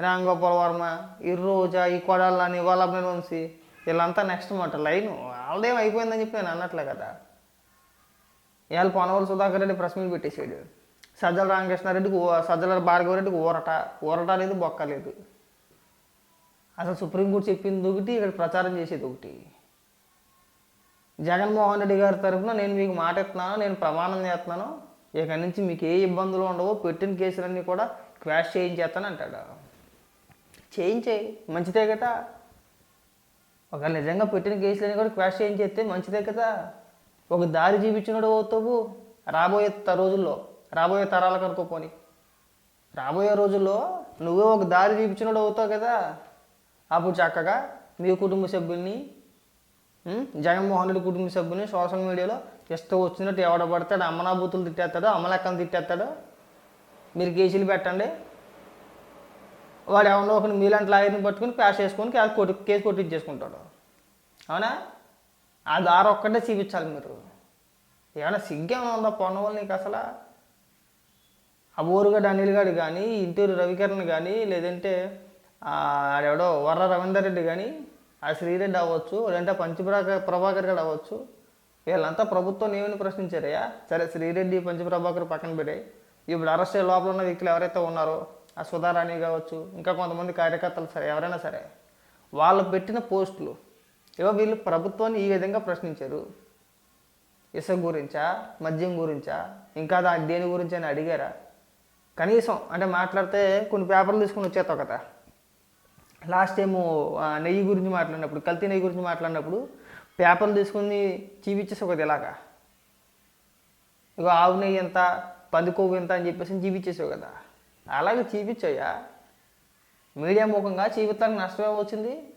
రాంగోపాల్ వర్మ ఈ రోజా ఈ కొడాలని వల్లభనేని వంశీ వీళ్ళంతా నెక్స్ట్ మాట. లైన్ వాళ్ళదేం అయిపోయిందని చెప్పి నేను అన్నట్లే కదా. ఇవాళ పొనవల్ సుధాకర్ రెడ్డి ప్రెస్ మీట్ పెట్టేసాడు సజ్జల రామకృష్ణారెడ్డికి ఊ- సజ్జల భార్గవరెడ్డికి ఊరట. ఊరట లేదు బొక్క లేదు. అసలు సుప్రీంకోర్టు చెప్పింది ఒకటి ఇక్కడ ప్రచారం చేసేది ఒకటి. జగన్మోహన్ రెడ్డి గారి తరఫున నేను మీకు మాట ఇస్తున్నాను నేను ప్రమాణం చేస్తున్నాను. ఇక నుంచి మీకు ఏ ఇబ్బందులు ఉండవు పెట్టిన కేసులన్నీ కూడా క్వాష్ చేయించేస్తాను అంటాడు. చేయించేయి. మంచిదే కదా. ఒకవేళ నిజంగా పెట్టిన కేసులని కూడా క్వాష్ చేయించేస్తే మంచిదే కదా. ఒక దారి చూపించినోడు అవుతావు రాబోయే త- రోజుల్లో రాబోయే తరాలకు అనుకోపోని రాబోయే రోజుల్లో నువ్వే ఒక దారి చూపించినడు అవుతావు కదా. అప్పుడు చక్కగా మీ కుటుంబ సభ్యుల్ని జగన్మోహన్ రెడ్డి కుటుంబ సభ్యుల్ని సోషల్ మీడియాలో ఇష్టం వచ్చినట్టు ఎవడ పడతాడు అమ్మనాభూతులు తిట్టేస్తాడు అమ్మలెక్కలు తిట్టేస్తాడు మీరు కేసులు పెట్టండి. వాడు ఎవరినో ఒకరిని మీలాంటి లాయర్ని పట్టుకుని ప్యాష్ చేసుకొని కేసు కొట్టి కేసు కొట్టించేసుకుంటాడు. అవునా? ఆ దారి ఒక్కటే చూపించాలి మీరు. ఏమైనా సిగ్గేమైనా ఉందా పొన్నవాళ్ళు నీకు అసలు? ఆ బోరుగడ్డ అనిల్ గారు కానీ ఇంటూరు రవికరణ్ కానీ లేదంటే ఆడెవడో వర్ర రవీందర్ రెడ్డి కానీ ఆ శ్రీరెడ్డి అవ్వచ్చు లేదంటే పంచప్రభాకర్ ప్రభాకర్ గారు అవ్వచ్చు వీళ్ళంతా ప్రభుత్వం ఏమని ప్రశ్నించారయ్యా? సరే శ్రీరెడ్డి పంచప్రభాకర్ పక్కన పెడే ఇప్పుడు అరెస్ట్ లోపల ఉన్న వ్యక్తులు ఎవరైతే ఉన్నారో ఆ సుధారాణి కావచ్చు ఇంకా కొంతమంది కార్యకర్తలు సరే ఎవరైనా సరే వాళ్ళు పెట్టిన పోస్టులు ఏవో వీళ్ళు ప్రభుత్వాన్ని ఈ విధంగా ప్రశ్నించారు. ఇసుక గురించా మద్యం గురించా ఇంకా దా దేని గురించి అని అడిగారా? కనీసం అంటే మాట్లాడితే కొన్ని పేపర్లు తీసుకుని వచ్చేస్తావు కదా. లాస్ట్ టైము ఆ, నెయ్యి గురించి మాట్లాడినప్పుడు కల్తీ నెయ్యి గురించి మాట్లాడినప్పుడు పేపర్లు తీసుకుని చూపించేసి ఒకటి ఇలాగా. ఇగో ఆవు నెయ్యి ఎంత పంది కొవ్వు ఎంత అని చెప్పేసి చూపించేసావు కదా. అలాగే చూపించయ్యా. మీడియా ముఖంగా చూపించడానికి నష్టమే వచ్చింది.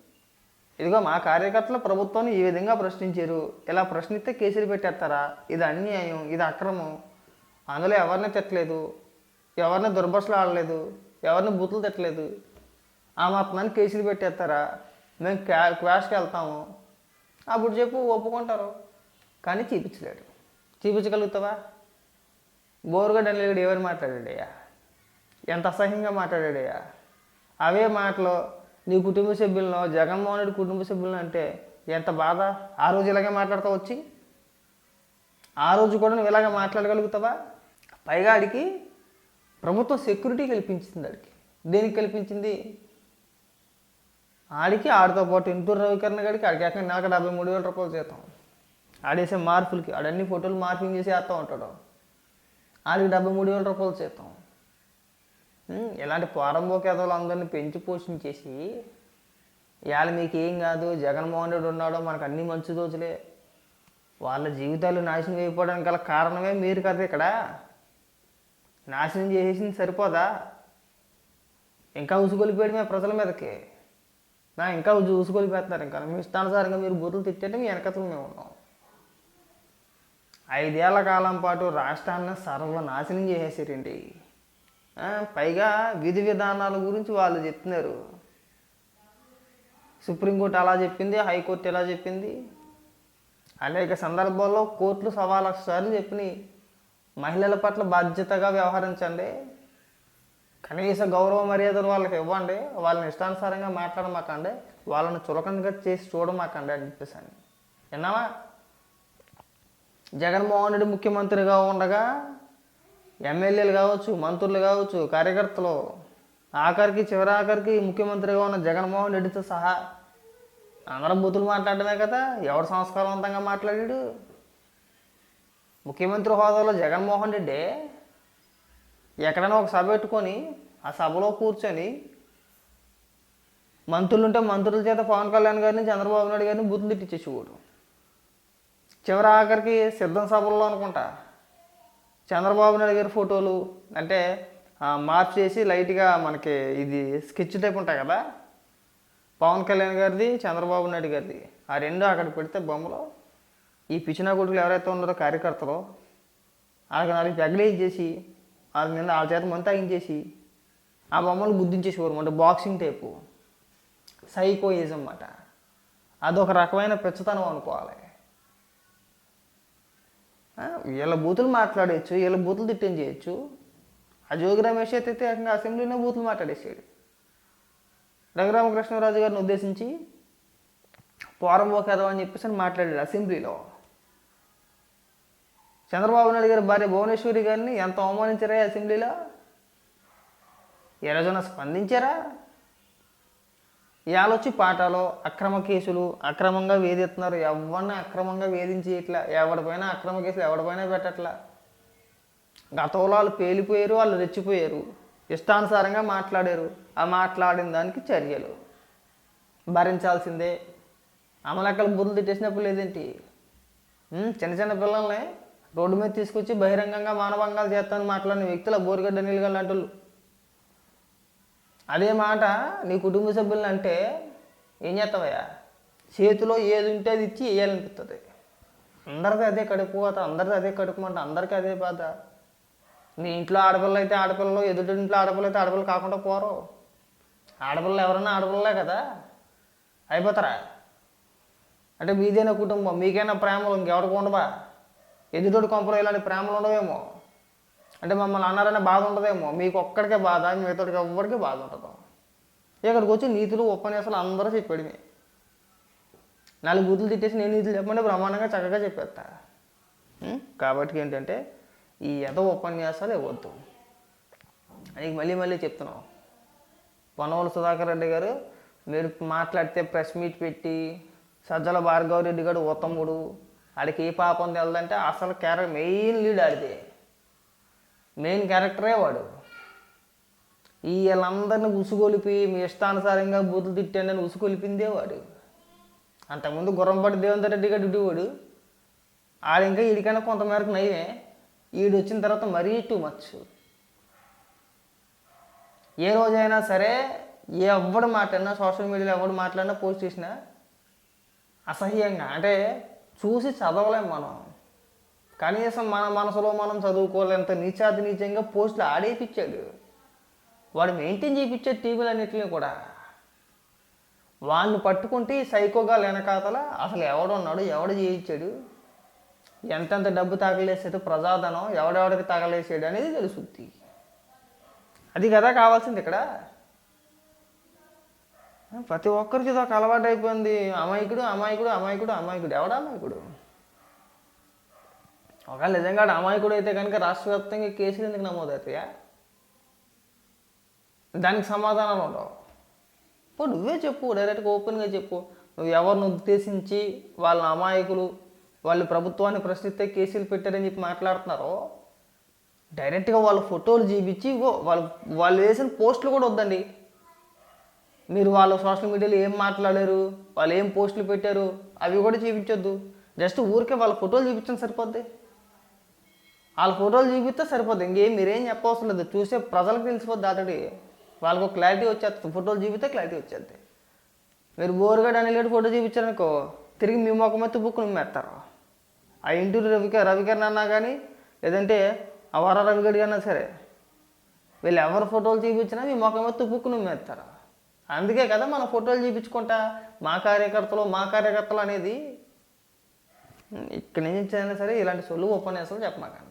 ఇదిగో మా కార్యకర్తలు ప్రభుత్వాన్ని ఈ విధంగా ప్రశ్నించారు. ఇలా ప్రశ్నిస్తే కేసులు పెట్టేస్తారా? ఇది అన్యాయం ఇది అక్రమం. అందులో ఎవరిని తిట్టలేదు? ఎవరిని దుర్భషలు ఆడలేదు? ఎవరిని బూతులు తిట్టలేదు? ఆ మాత్రాన్ని కేసులు పెట్టేస్తారా? మేము క్యా క్వాష్కి వెళ్తాము. అప్పుడు చెప్పు ఒప్పుకుంటారు. కానీ చూపించలేడు చూపించగలుగుతావా? బోరుగడ్డ అనిలుగడు ఎవరు మాట్లాడాడయ్యా? ఎంత అసహ్యంగా మాట్లాడాడయ్యా అవే మాటలు. నీ కుటుంబ సభ్యులను జగన్మోహన్ రెడ్డి కుటుంబ సభ్యులను అంటే ఎంత బాధ? ఆ రోజు ఇలాగే మాట్లాడతా వచ్చి? ఆ రోజు కూడా నువ్వు ఇలాగే మాట్లాడగలుగుతావా? పైగా ఆడికి ప్రభుత్వం సెక్యూరిటీ కల్పించింది ఆడికి. దేనికి కల్పించింది? ఆడికి ఆడితో పాటు ఇంటూరు రవికరణ గడికి ఆడికి ఎక్కడ నెలకు డెబ్బై మూడు వేల రూపాయలు చేస్తాం ఆడేసే మార్పులకి ఆడన్ని ఫోటోలు మార్పింగ్ చేసి వేస్తూ ఉంటాడు. ఆడికి డెబ్బై మూడు వేల రూపాయలు చేస్తాం ఇలాంటి పోరంబోకేదలు అందరినీ పెంచి పోషించేసి ఇవాళ మీకు ఏం కాదు జగన్మోహన్ రెడ్డి ఉన్నాడో మనకు అన్ని మంచి రోజులే వాళ్ళ జీవితాలు నాశనం అయిపోవడానికి గల కారణమే మీరు కదా ఇక్కడ. నాశనం చేసేసింది సరిపోదా? ఇంకా ఉసుగొలిపోయడమే ప్రజల మీదకి. నా ఇంకా ఉసుగొలిపేస్తున్నారు ఇంకా. మీ ఇష్టానుసారంగా మీరు బూతులు తిట్టేటం మీ వెనకతలు మేము ఉన్నాం. ఐదేళ్ళ కాలం పాటు రాష్ట్రాన్ని సర్వనాశనం చేసేసారండి. పైగా విధి విధానాల గురించి వాళ్ళు చెప్తున్నారు. సుప్రీంకోర్టు అలా చెప్పింది హైకోర్టు ఎలా చెప్పింది. అనేక సందర్భాల్లో కోర్టులు సవా లక్ష సార్లు చెప్పినాయి మహిళల పట్ల బాధ్యతగా వ్యవహరించండి. కనీస గౌరవ మర్యాదలు వాళ్ళకి ఇవ్వండి. వాళ్ళని ఇష్టానుసారంగా మాట్లాడమాకండి. వాళ్ళని చులకనగా చేసి చూడమాకండి అని చెప్పేసి అని. విన్నావా? జగన్మోహన్ రెడ్డి ముఖ్యమంత్రిగా ఉండగా ఎమ్మెల్యేలు కావచ్చు మంత్రులు కావచ్చు కార్యకర్తలు ఆఖరికి చివరి ఆఖరికి ముఖ్యమంత్రిగా ఉన్న జగన్మోహన్ రెడ్డితో సహా అందరం బూతులు మాట్లాడమే కదా. ఎవరు సంస్కారవంతంగా మాట్లాడాడు? ముఖ్యమంత్రి హోదాలో జగన్మోహన్ రెడ్డి ఎక్కడైనా ఒక సభ పెట్టుకొని ఆ సభలో కూర్చొని మంత్రులు ఉంటే మంత్రుల చేత పవన్ కళ్యాణ్ గారిని చంద్రబాబు నాయుడు గారిని బూతులు తిట్టించేసేవాడు. చివరి ఆఖరికి సిద్ధం సభల్లో అనుకుంటా. చంద్రబాబు నాయుడు గారి ఫోటోలు అంటే మార్పు చేసి లైట్గా మనకి ఇది స్కెచ్ టైప్ ఉంటాయి కదా? పవన్ కళ్యాణ్ గారిది చంద్రబాబు నాయుడు గారిది. ఆ రెండు అక్కడ పెడితే బొమ్మలు ఈ పిచ్చినా కొడుకులు ఎవరైతే ఉన్నారో కార్యకర్తలు వాళ్ళకి నాలుగు పెగలేసేసి వాళ్ళ మీద వాళ్ళ చేత మంత తాగించేసి ఆ బొమ్మలు గుద్దించేసేవారు అంటే బాక్సింగ్ టైపు. సైకోయిజం అన్నమాట. అదొక రకమైన పెచ్చతనం అనుకోవాలి. వీళ్ళ బూతులు మాట్లాడేయచ్చు వీళ్ళ బూతులు తిట్టం చేయొచ్చు. ఆ జోగి రమేష్ అయితే ఏకంగా అసెంబ్లీలో బూతులు మాట్లాడేసాడు. రఘురామకృష్ణరాజు గారిని ఉద్దేశించి పోరంబో కథ అని చెప్పేసి అని మాట్లాడాడు అసెంబ్లీలో. చంద్రబాబు నాయుడు గారి భార్య భువనేశ్వరి గారిని ఎంత అవమానించారా ఈ అసెంబ్లీలో? ఏ రోజున స్పందించారా? వచ్చి పాఠాలు అక్రమ కేసులు అక్రమంగా వేధిస్తున్నారు. ఎవరిని అక్రమంగా వేధించి ఇట్లా ఎవరిపైన అక్రమ కేసులు ఎవరిపైన పెట్టట్లా? గతంలో వాళ్ళు పేలిపోయారు వాళ్ళు రెచ్చిపోయారు. ఇష్టానుసారంగా మాట్లాడారు. ఆ మాట్లాడిన దానికి చర్యలు. భరించాల్సిందే. అమలక్కలు బుద్ధులు తిట్టేసినప్పుడు లేదేంటి? చిన్న చిన్న పిల్లల్ని రోడ్డు మీద తీసుకొచ్చి బహిరంగంగా మానభంగాలు చేస్తాను మాట్లాడిన వ్యక్తులు బోరిగడ్డ నీళ్ళు లాంటి వాళ్ళు. అదే మాట నీ కుటుంబ సభ్యులను అంటే ఏం చేస్తావయ్యా? చేతిలో ఏది ఉంటే అది ఇచ్చి వేయాలనిపిస్తుంది. అందరిది అదే కడుపు కోత అందరిది అదే కడుపు మంట అందరికీ అదే బాధ. నీ ఇంట్లో ఆడపిల్లలు అయితే ఆడపిల్లలు ఎదుటి ఇంట్లో ఆడపిల్లలు అయితే ఆడపిల్లలు కాకుండా పోరు. ఆడపిల్లలు ఎవరన్నా ఆడపిల్లలే కదా? అయిపోతారా? అంటే మీదైనా కుటుంబం మీకైనా ప్రేమలు ఇంకెవరికి ఉండవా? ఎదుటోడు కొంపలు ఇలాంటి ప్రేమలు ఉండవేమో? అంటే మమ్మల్ని అన్నారనే బాధ ఉండదేమో మీకు ఒక్కడికే బాధ మిగతాడికి ఎవ్వడికి బాధ ఉండదు ఇక్కడికి వచ్చి నీతులు ఉపన్యాసాలు అందరూ చెప్పాడు మీ. నాలుగు గుర్తులు తిట్టేసి నేను నీతులు చెప్పమంటే బ్రహ్మాండంగా చక్కగా చెప్పేస్తా. కాబట్టి ఏంటంటే ఈ యథ ఉపన్యాసాలు ఇవ్వద్దు. నీకు మళ్ళీ మళ్ళీ చెప్తున్నాం పొనవల సుధాకర్ రెడ్డి గారు మీరు మాట్లాడితే ప్రెస్ మీట్ పెట్టి సజ్జల భార్గవ రెడ్డి గారు ఉత్తముడు ఆడికి ఏ పాపం తెలదంటే అసలు క్యారెక్టర్ మెయిన్ లీడ్ ఆడితే మెయిన్ క్యారెక్టరే వాడు. ఈ వీళ్ళందరిని ఉసుగొలిపి మీ ఇష్టానుసారంగా బూతులు తిట్టండి అని ఉసుగొలిపిందే వాడు. అంతకుముందు గుర్రంపాటి దేవేందర్ రెడ్డి గారు వాడు ఆడు ఇంకా వీడికైనా కొంతమేరకు నయమే. ఈడు వచ్చిన తర్వాత మరీ టూ మచ్. ఏ రోజైనా సరే ఎవడు మాట్లాడినా సోషల్ మీడియాలో ఎవడు మాట్లాడినా పోస్ట్ చేసినా అసహ్యంగా. అంటే చూసి చదవలేము మనం. కనీసం మన మనసులో మనం చదువుకోలేంత నీచాది నీచంగా పోస్టులు ఆడేపిచ్చాడు. వాడు మెయింటైన్ చేయించాడు టీవీలు అన్నిటిని కూడా వాళ్ళని పట్టుకుంటే సైకోగా లేనకాతల అసలు ఎవడున్నాడు ఎవడు చేయించాడు ఎంతెంత డబ్బు తగలేసాడు ప్రజాధనం ఎవడెవడికి తగలేసాడు అనేది తెలుస్తుంది అది కదా కావాల్సింది ఇక్కడ. ప్రతి ఒక్కరికి ఇది ఒక అలవాటు అయిపోయింది అమాయకుడు అమాయకుడు అమాయకుడు అమాయకుడు. ఎవడ అమాయకుడు? ఒకవేళ నిజంగా అమాయకుడు అయితే కనుక రాష్ట్ర వ్యాప్తంగా కేసులు ఎందుకు నమోదవుతాయా? దానికి సమాధానాలు ఉండవు. ఇప్పుడు నువ్వే చెప్పు డైరెక్ట్గా ఓపెన్గా చెప్పు. నువ్వు ఎవరిని ఉద్దేశించి వాళ్ళ అమాయకులు వాళ్ళు ప్రభుత్వాన్ని ప్రశ్నిస్తే కేసులు పెట్టారని చెప్పి మాట్లాడుతున్నారో? డైరెక్ట్గా వాళ్ళ ఫోటోలు చూపించి వాళ్ళు వాళ్ళు వేసిన పోస్టులు కూడా వద్దండి. మీరు వాళ్ళ సోషల్ మీడియాలో ఏం మాట్లాడారు? వాళ్ళు ఏం పోస్టులు పెట్టారు? అవి కూడా చూపించొద్దు. జస్ట్ ఊరికే వాళ్ళ ఫోటోలు చూపించండి సరిపోద్ది. వాళ్ళ ఫోటోలు చూపిస్తే సరిపోద్ది. ఇంకేం మీరేం చెప్పవసరం లేదు చూసే ప్రజలకు తెలిసిపోద్ది ఆల్రెడీ. వాళ్ళకు క్లారిటీ వచ్చేస్తుంది. ఫోటోలు చూపిస్తే క్లారిటీ వచ్చేది మీరు బోరుగా అనిలేడు ఫోటో చూపించారనుకో తిరిగి మీ మొక్క మెత్త బుక్ నిమ్మేస్తారు ఆ ఇంటూరు రవిక రవికరణ అన్నా కానీ లేదంటే ఆ వర రవిగడి అన్నా సరే వీళ్ళు ఎవరు ఫోటోలు చూపించినా మీ మొక్క మెత్త బుక్ నిమ్మేస్తారు అందుకే కదా మనం ఫోటోలు చూపించుకుంటా మా కార్యకర్తలు మా కార్యకర్తలు అనేది. ఇక్కడి నుంచి అయినా సరే ఇలాంటి సొల్లు ఉపన్యాసాలు చెప్పమాకండి